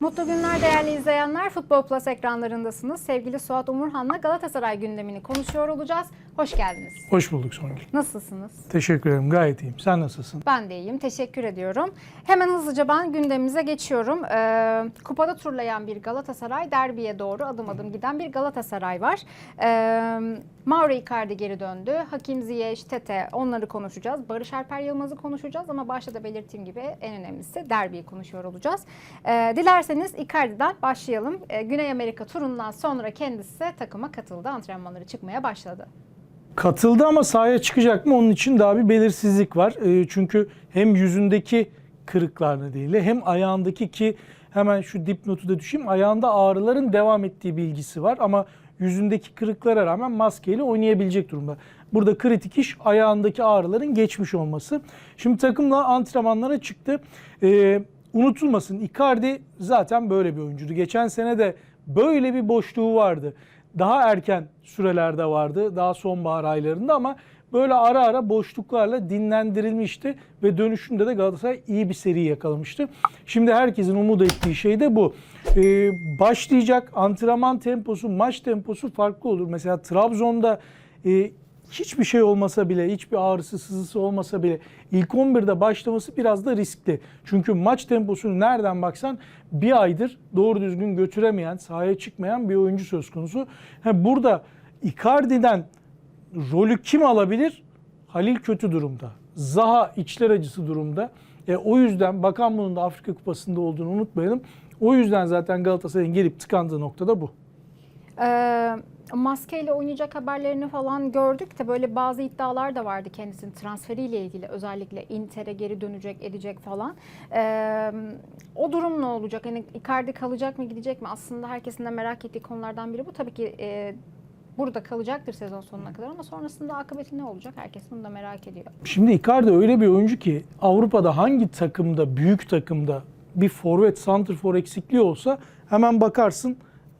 Mutlu günler değerli izleyenler. Futbol Plus ekranlarındasınız. Sevgili Suat Umurhan'la Galatasaray gündemini konuşuyor olacağız. Hoş geldiniz. Hoş bulduk Songül. Nasılsınız? Teşekkür ederim. Gayet iyiyim. Sen nasılsın? Ben de iyiyim. Teşekkür ediyorum. Hemen hızlıca ben gündemimize geçiyorum. Ee, kupada turlayan bir Galatasaray, derbiye doğru adım adım giden bir Galatasaray var. Ee, Mauro Icardi geri döndü. Hakim Ziyech, Tete onları konuşacağız. Barış Alper Yılmaz'ı konuşacağız ama başta da belirttiğim gibi en önemlisi derbiyi konuşuyor olacağız. Ee, dilerseniz Icardi'den başlayalım. Ee, Güney Amerika turundan sonra kendisi takıma katıldı. Antrenmanları çıkmaya başladı. Katıldı ama sahaya çıkacak mı onun için daha bir belirsizlik var. Ee, çünkü hem yüzündeki kırıklar nedeniyle hem ayağındaki ki hemen şu dipnotu da düşeyim. Ayağında ağrıların devam ettiği bilgisi var ama yüzündeki kırıklara rağmen maskeyle oynayabilecek durumda. Burada kritik iş ayağındaki ağrıların geçmiş olması. Şimdi takımla antrenmanlara çıktı. Ee, unutulmasın Icardi zaten böyle bir oyuncuydu. Geçen sene de böyle bir boşluğu vardı. Daha erken sürelerde vardı. Daha sonbahar aylarında ama böyle ara ara boşluklarla dinlendirilmişti ve dönüşünde de Galatasaray iyi bir seri yakalamıştı. Şimdi herkesin umut ettiği şey de bu. Ee, başlayacak antrenman temposu, maç temposu farklı olur. Mesela Trabzon'da e, hiçbir şey olmasa bile, hiçbir ağrısı, sızısı olmasa bile ilk 11'de başlaması biraz da riskli. Çünkü maç temposunu nereden baksan bir aydır doğru düzgün götüremeyen, sahaya çıkmayan bir oyuncu söz konusu. Ha, burada Icardi'den rolü kim alabilir? Halil kötü durumda. Zaha içler acısı durumda. E, o yüzden bakan bunun da Afrika Kupası'nda olduğunu unutmayalım. O yüzden zaten Galatasaray'ın gelip tıkandığı noktada bu. Ee, maskeyle oynayacak haberlerini falan gördük de böyle bazı iddialar da vardı kendisinin transferiyle ilgili özellikle Inter'e geri dönecek edecek falan. Ee, o durum ne olacak? Hani Icardi kalacak mı gidecek mi? Aslında herkesin de merak ettiği konulardan biri bu. Tabii ki e, burada kalacaktır sezon sonuna kadar ama sonrasında akıbeti ne olacak? Herkes bunu da merak ediyor. Şimdi Icardi öyle bir oyuncu ki Avrupa'da hangi takımda, büyük takımda bir forvet, santrfor eksikliği olsa hemen bakarsın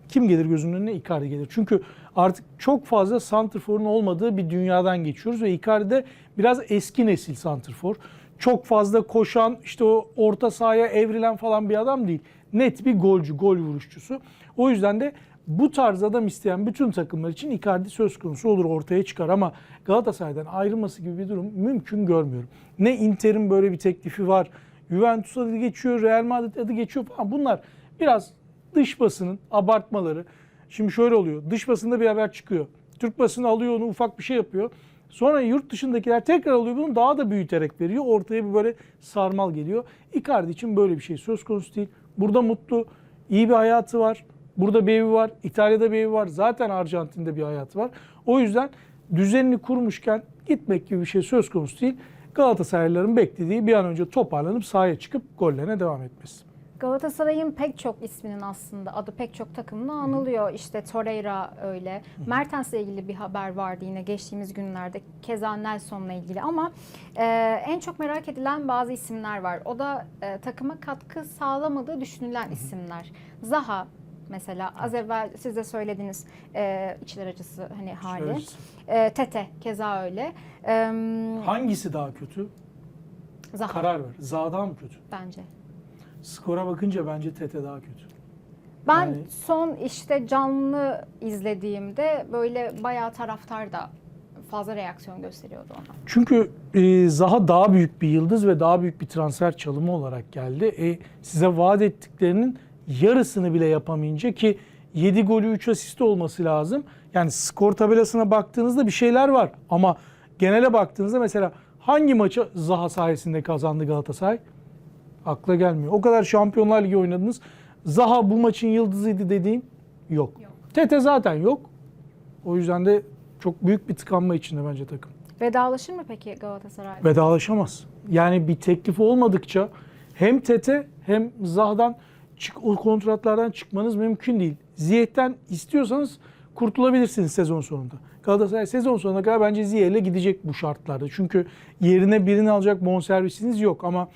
kim gelir gözünün önüne? Icardi gelir. Çünkü artık çok fazla santrforun olmadığı bir dünyadan geçiyoruz ve Icardi de biraz eski nesil santrfor. Çok fazla koşan, işte o orta sahaya evrilen falan bir adam değil. Net bir golcü, gol vuruşçusu. O yüzden de bu tarz adam isteyen bütün takımlar için Icardi söz konusu olur ortaya çıkar ama Galatasaray'dan ayrılması gibi bir durum mümkün görmüyorum. Ne Inter'in böyle bir teklifi var, Juventus adı geçiyor, Real Madrid adı geçiyor falan bunlar biraz dış basının abartmaları. Şimdi şöyle oluyor. Dış basında bir haber çıkıyor. Türk basını alıyor onu ufak bir şey yapıyor. Sonra yurt dışındakiler tekrar alıyor bunu daha da büyüterek veriyor. Ortaya bir böyle sarmal geliyor. Icardi için böyle bir şey söz konusu değil. Burada mutlu, iyi bir hayatı var. Burada bir evi var. İtalya'da bir evi var. Zaten Arjantin'de bir hayatı var. O yüzden düzenini kurmuşken gitmek gibi bir şey söz konusu değil. Galatasaraylıların beklediği bir an önce toparlanıp sahaya çıkıp gollerine devam etmesi. Galatasaray'ın pek çok isminin aslında adı pek çok takımla anılıyor. İşte Torreira öyle. Mertens'le ilgili bir haber vardı yine geçtiğimiz günlerde. Keza Nelson'la ilgili ama e, en çok merak edilen bazı isimler var. O da e, takıma katkı sağlamadığı düşünülen isimler. Zaha mesela az evvel siz de söylediniz e, içler acısı hani hali. E, Tete keza öyle. E, Hangisi daha kötü? Zaha Karar ver. Za'dan mı kötü? bence. Skora bakınca bence Tete daha kötü. Ben Yani- son işte canlı izlediğimde böyle bayağı taraftar da fazla reaksiyon gösteriyordu ona. Çünkü e, Zaha daha büyük bir yıldız ve daha büyük bir transfer çalımı olarak geldi. E, size vaat ettiklerinin yarısını bile yapamayınca ki 7 golü 3 asisti olması lazım. Yani skor tabelasına baktığınızda bir şeyler var. Ama genele baktığınızda mesela hangi maçı Zaha sayesinde kazandı Galatasaray? Akla gelmiyor. O kadar Şampiyonlar Ligi oynadınız. Zaha bu maçın yıldızıydı dediğin yok. Yok. Tete zaten yok. O yüzden de çok büyük bir tıkanma içinde bence takım. Vedalaşır mı peki Galatasaray? vedalaşamaz. Yani bir teklif olmadıkça hem Tete hem Zah'dan çık, o kontratlardan çıkmanız mümkün değil. Ziyech'ten istiyorsanız kurtulabilirsiniz sezon sonunda. Galatasaray sezon sonuna kadar bence Ziyech'le gidecek bu şartlarda. Çünkü yerine birini alacak bonservisiniz yok ama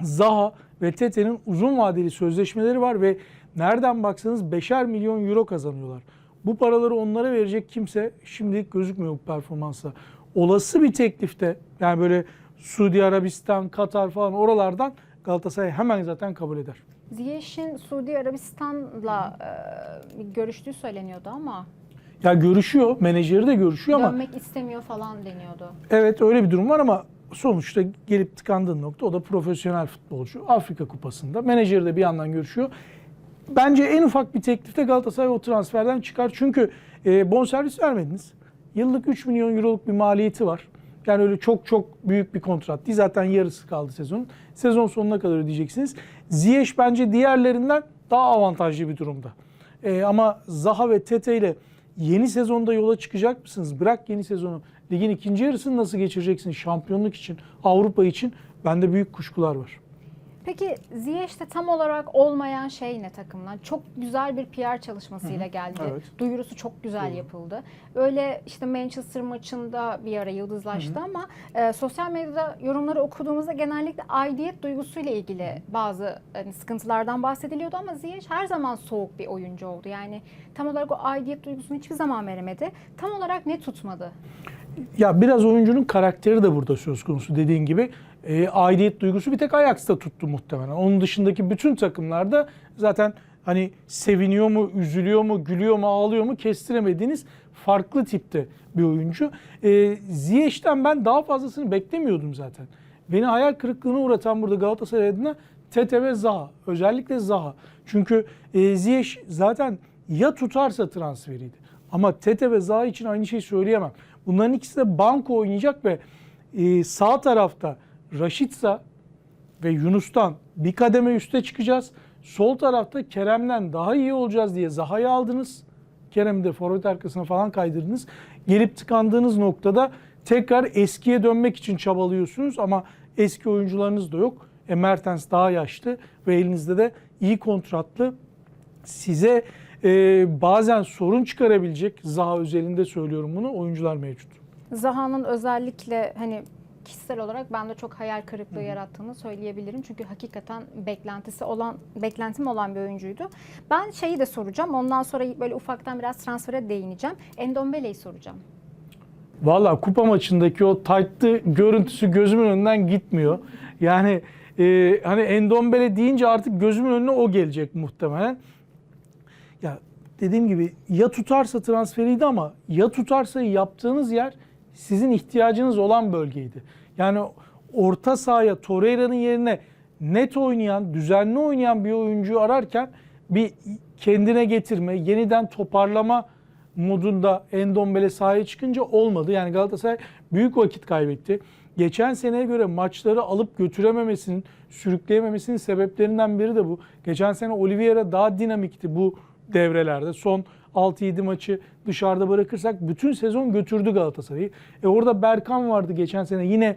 Zaha ve Tete'nin uzun vadeli sözleşmeleri var ve nereden baksanız 5'er milyon euro kazanıyorlar. Bu paraları onlara verecek kimse şimdilik gözükmüyor bu performansla. Olası bir teklifte yani böyle Suudi Arabistan, Katar falan oralardan Galatasaray hemen zaten kabul eder. Ziyech'in Suudi Arabistan'la e, görüştüğü söyleniyordu ama Ya görüşüyor, menajeri de görüşüyor ama dönmek istemiyor falan deniyordu. Evet öyle bir durum var ama sonuçta gelip tıkandığın nokta o da profesyonel futbolcu. Afrika Kupası'nda. Menajeri de bir yandan görüşüyor. Bence en ufak bir teklifte Galatasaray o transferden çıkar. Çünkü e, bonservis vermediniz. Yıllık 3 milyon euroluk bir maliyeti var. Yani öyle çok çok büyük bir kontrat değil. Zaten yarısı kaldı sezonun. Sezon sonuna kadar ödeyeceksiniz. Ziyech bence diğerlerinden daha avantajlı bir durumda. E, ama Zaha ve Tete ile yeni sezonda yola çıkacak mısınız? Bırak yeni sezonu. Ligin ikinci yarısını nasıl geçireceksiniz? Şampiyonluk için, Avrupa için bende büyük kuşkular var. Peki Ziyech'te tam olarak olmayan şey ne takımlar? Çok güzel bir PR çalışmasıyla geldi. evet. Duyurusu çok güzel Doğru. yapıldı. Öyle işte Manchester maçında bir ara yıldızlaştı ama e, sosyal medyada yorumları okuduğumuzda genellikle aidiyet duygusuyla ilgili bazı hani, sıkıntılardan bahsediliyordu ama Ziyech her zaman soğuk bir oyuncu oldu. Yani tam olarak o aidiyet duygusunu hiçbir zaman veremedi. Tam olarak ne tutmadı? Ya biraz oyuncunun karakteri de burada söz konusu dediğin gibi. E, aidiyet duygusu bir tek Ajax'ta tuttu muhtemelen. Onun dışındaki bütün takımlarda zaten hani seviniyor mu, üzülüyor mu, gülüyor mu, ağlıyor mu kestiremediğiniz farklı tipte bir oyuncu. E, Ziyech'ten ben daha fazlasını beklemiyordum zaten. Beni hayal kırıklığına uğratan burada Galatasaray adına Tete ve Zaha. Özellikle Zaha. Çünkü e, Ziyech zaten ya tutarsa transferiydi. Ama Tete ve Zaha için aynı şeyi söyleyemem. Bunların ikisi de banko oynayacak ve e, sağ tarafta Raşitsa ve Yunus'tan bir kademe üste çıkacağız. Sol tarafta Kerem'den daha iyi olacağız diye Zaha'yı aldınız. Kerem'i de forvet arkasına falan kaydırdınız. Gelip tıkandığınız noktada tekrar eskiye dönmek için çabalıyorsunuz ama eski oyuncularınız da yok. E, Mertens daha yaşlı ve elinizde de iyi kontratlı size e, bazen sorun çıkarabilecek Zaha özelinde söylüyorum bunu oyuncular mevcut. Zaha'nın özellikle hani kişisel olarak bende çok hayal kırıklığı yarattığını söyleyebilirim. Çünkü hakikaten beklentisi olan beklentim olan bir oyuncuydu. Ben şeyi de soracağım. Ondan sonra böyle ufaktan biraz transfere değineceğim. Endombele'yi soracağım. Valla kupa maçındaki o tight'lı görüntüsü gözümün önünden gitmiyor. Yani e, hani Endombele deyince artık gözümün önüne o gelecek muhtemelen. Ya dediğim gibi ya tutarsa transferiydi ama ya tutarsa yaptığınız yer sizin ihtiyacınız olan bölgeydi. Yani orta sahaya Torreira'nın yerine net oynayan, düzenli oynayan bir oyuncuyu ararken bir kendine getirme, yeniden toparlama modunda Endombele sahaya çıkınca olmadı. Yani Galatasaray büyük vakit kaybetti. Geçen seneye göre maçları alıp götürememesinin, sürükleyememesinin sebeplerinden biri de bu. Geçen sene Oliveira daha dinamikti bu devrelerde. Son 6-7 maçı dışarıda bırakırsak bütün sezon götürdü Galatasaray'ı. E orada Berkan vardı geçen sene yine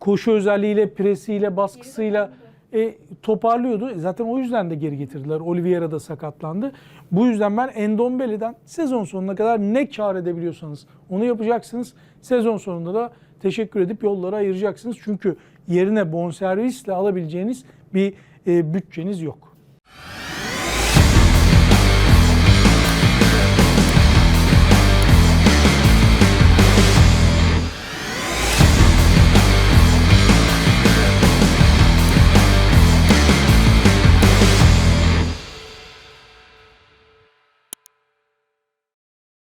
koşu özelliğiyle, presiyle, baskısıyla e, toparlıyordu. E, Zaten o yüzden de geri getirdiler. Oliveira da sakatlandı. Bu yüzden ben Endombele'den sezon sonuna kadar ne kar edebiliyorsanız onu yapacaksınız. Sezon sonunda da teşekkür edip yollara ayıracaksınız. Çünkü yerine bonservisle alabileceğiniz bir e, bütçeniz yok.